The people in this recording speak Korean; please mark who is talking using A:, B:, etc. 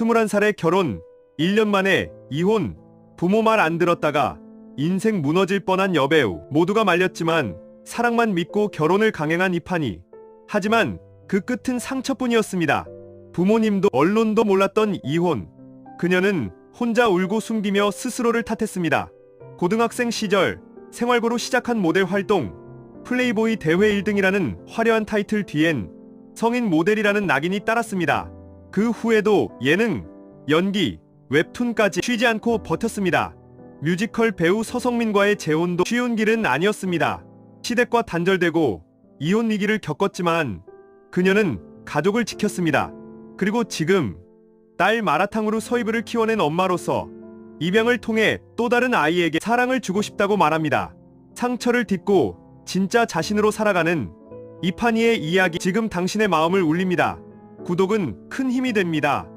A: 21살에 결혼, 1년 만에 이혼, 부모 말 안 들었다가 인생 무너질 뻔한 여배우 모두가 말렸지만 사랑만 믿고 결혼을 강행한 이판이 하지만 그 끝은 상처뿐이었습니다. 부모님도 언론도 몰랐던 이혼. 그녀는 혼자 울고 숨기며 스스로를 탓했습니다. 고등학생 시절 생활고로 시작한 모델 활동, 플레이보이 대회 1등이라는 화려한 타이틀 뒤엔 성인 모델이라는 낙인이 따랐습니다. 그 후에도 예능, 연기, 웹툰까지 쉬지 않고 버텼습니다. 뮤지컬 배우 서성민과의 재혼도 쉬운 길은 아니었습니다. 시댁과 단절되고 이혼 위기를 겪었지만 그녀는 가족을 지켰습니다. 그리고 지금 딸 마라탕으로 서이브를 키워낸 엄마로서 입양을 통해 또 다른 아이에게 사랑을 주고 싶다고 말합니다. 상처를 딛고 진짜 자신으로 살아가는 이판이의 이야기 지금 당신의 마음을 울립니다. 구독은 큰 힘이 됩니다.